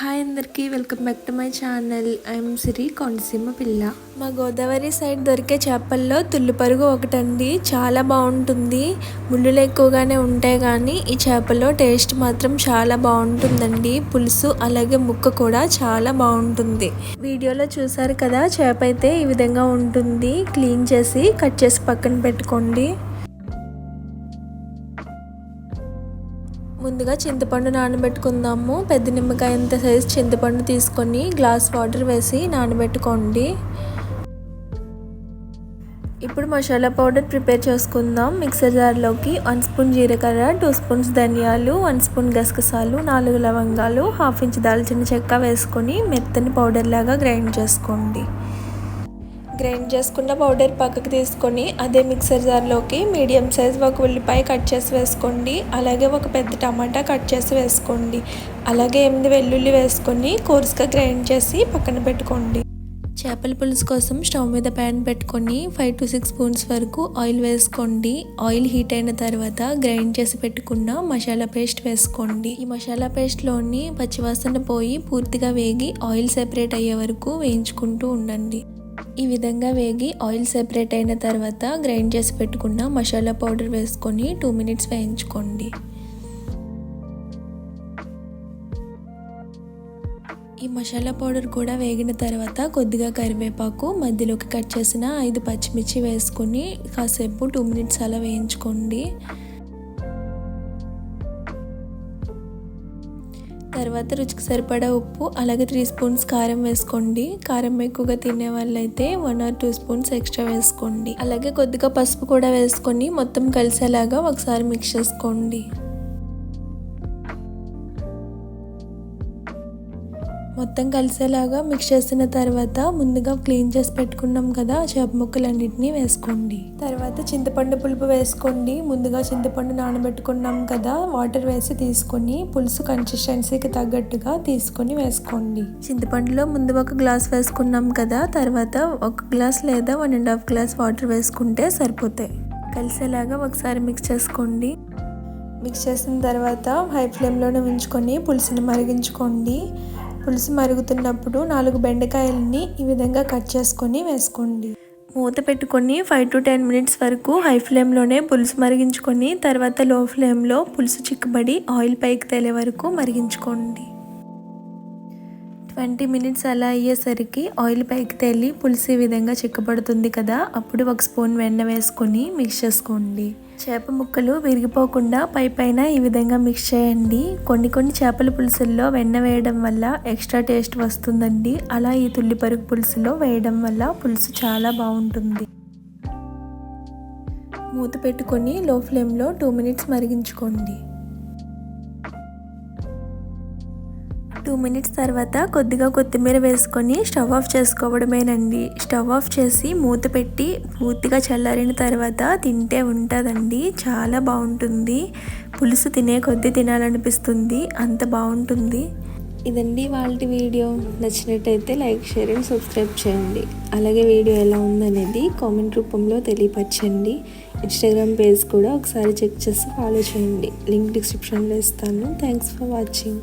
Hi అందరికీ welcome back to my channel. I'm Siri Konaseema పిల్ల. మా గోదావరి సైడ్ దొరికే చేపల్లో తుళ్ళు పరుగు ఒకటండి. చాలా బాగుంటుంది. ముళ్ళులు ఎక్కువగానే ఉంటాయి కానీ ఈ చేపలో టేస్ట్ మాత్రం చాలా బాగుంటుందండి. పులుసు అలాగే ముక్క కూడా చాలా బాగుంటుంది. వీడియోలో చూసారు కదా చేప అయితే ఈ విధంగా ఉంటుంది. క్లీన్ చేసి కట్ చేసి పక్కన పెట్టుకోండి. ముందుగా చింతపండు నానబెట్టుకుందాము. పెద్ద నిమ్మకాయ ఎంత సైజు చింతపండు తీసుకొని గ్లాస్ వాటర్ వేసి నానబెట్టుకోండి. ఇప్పుడు మసాలా పౌడర్ ప్రిపేర్ చేసుకుందాం. మిక్సర్ జార్లోకి వన్ స్పూన్ జీలకర్ర టూ స్పూన్స్ ధనియాలు వన్ స్పూన్ గసగసాలు నాలుగు లవంగాలు హాఫ్ ఇంచ్ దాల్చిన చెక్క వేసుకొని మెత్తని పౌడర్ లాగా గ్రైండ్ చేసుకోండి. గ్రైండ్ చేసుకున్న పౌడర్ పక్కకు తీసుకొని అదే మిక్సర్ జార్లోకి మీడియం సైజ్ ఒక ఉల్లిపాయ కట్ చేసి వేసుకోండి. అలాగే ఒక పెద్ద టమాటా కట్ చేసి వేసుకోండి. అలాగే ఎనిమిది వెల్లుల్లి వేసుకొని కోర్స్గా గ్రైండ్ చేసి పక్కన పెట్టుకోండి. చేపల పులుసు కోసం స్టవ్ మీద ప్యాన్ పెట్టుకొని ఫైవ్ టు సిక్స్ స్పూన్స్ వరకు ఆయిల్ వేసుకోండి. ఆయిల్ హీట్ అయిన తర్వాత గ్రైండ్ చేసి పెట్టుకున్న మసాలా పేస్ట్ వేసుకోండి. ఈ మసాలా పేస్ట్లోని పచ్చివాసన పోయి పూర్తిగా వేగి ఆయిల్ సెపరేట్ అయ్యే వరకు వేయించుకుంటూ ఉండండి. ఈ విధంగా వేగి ఆయిల్ సెపరేట్ అయిన తర్వాత గ్రైండ్ చేసి పెట్టుకున్న మసాలా పౌడర్ వేసుకొని టూ మినిట్స్ వేయించుకోండి. ఈ మసాలా పౌడర్ కూడా వేగిన తర్వాత కొద్దిగా కరివేపాకు మధ్యలోకి కట్ చేసిన ఐదు పచ్చిమిర్చి వేసుకొని కాసేపు టూ మినిట్స్ అలా వేయించుకోండి. తర్వాత రుచికి సరిపడా ఉప్పు అలాగే త్రీ స్పూన్స్ కారం వేసుకోండి. కారం ఎక్కువగా తినే వాళ్ళైతే one or two spoons extra వేసుకోండి. అలాగే కొద్దిగా పసుపు కూడా వేసుకొని మొత్తం కలిసేలాగా ఒకసారి మిక్స్ చేసుకోండి. మొత్తం కలిసేలాగా మిక్స్ చేసిన తర్వాత ముందుగా క్లీన్ చేసి పెట్టుకున్నాం కదా చేప ముక్కలన్నింటినీ వేసుకోండి. తర్వాత చింతపండు పులుపు వేసుకోండి. ముందుగా చింతపండు నానబెట్టుకున్నాం కదా వాటర్ వేసి తీసుకొని పులుసు కన్సిస్టెన్సీకి తగ్గట్టుగా తీసుకొని వేసుకోండి. చింతపండులో ముందు ఒక గ్లాస్ వేసుకున్నాం కదా తర్వాత ఒక గ్లాస్ లేదా one and half glass water వేసుకుంటే సరిపోతాయి. కలిసేలాగా ఒకసారి మిక్స్ చేసుకోండి. మిక్స్ చేసిన తర్వాత హై ఫ్లేమ్లోనే ఉంచుకొని పులుసుని మరిగించుకోండి. పులుసు మరుగుతున్నప్పుడు నాలుగు బెండకాయలని ఈ విధంగా కట్ చేసుకొని వేసుకోండి. మూత పెట్టుకొని ఫైవ్ టు టెన్ మినిట్స్ వరకు హై ఫ్లేమ్లోనే పులుసు మరిగించుకొని తర్వాత లో ఫ్లేమ్లో పులుసు చిక్కుబడి ఆయిల్ పైకి తేలే వరకు మరిగించుకోండి. ట్వంటీ మినిట్స్ అలా అయ్యేసరికి ఆయిల్ పైకి తేలి పులుసు ఈ విధంగా చిక్కబడుతుంది కదా అప్పుడు ఒక స్పూన్ వెన్న వేసుకొని మిక్స్ చేసుకోండి. చేప ముక్కలు విరిగిపోకుండా పై పైన ఈ విధంగా మిక్స్ చేయండి. కొన్ని కొన్ని చేపల పులుసుల్లో వెన్న వేయడం వల్ల ఎక్స్ట్రా టేస్ట్ వస్తుందండి. అలా ఈ తుల్లి పరుగు పులుసులో వేయడం వల్ల పులుసు చాలా బాగుంటుంది. మూత పెట్టుకొని లో ఫ్లేమ్లో టూ మినిట్స్ మరిగించుకోండి. టూ మినిట్స్ తర్వాత కొద్దిగా కొత్తిమీర వేసుకొని స్టవ్ ఆఫ్ చేసుకోవడమేనండి. స్టవ్ ఆఫ్ చేసి మూత పెట్టి పూర్తిగా చల్లారిన తర్వాత తింటే ఉంటుందండి. చాలా బాగుంటుంది. పులుసు తినే కొద్దీ తినాలనిపిస్తుంది. అంత బాగుంటుంది. ఇదండి వాళ్ళ వీడియో. నచ్చినట్టయితే లైక్ షేర్ అండ్ సబ్స్క్రైబ్ చేయండి. అలాగే వీడియో ఎలా ఉందనేది కామెంట్ రూపంలో తెలియపరచండి. ఇన్స్టాగ్రామ్ పేజ్ కూడా ఒకసారి చెక్ చేసి ఫాలో చేయండి. లింక్ డిస్క్రిప్షన్లో ఇస్తాను. Thanks for watching.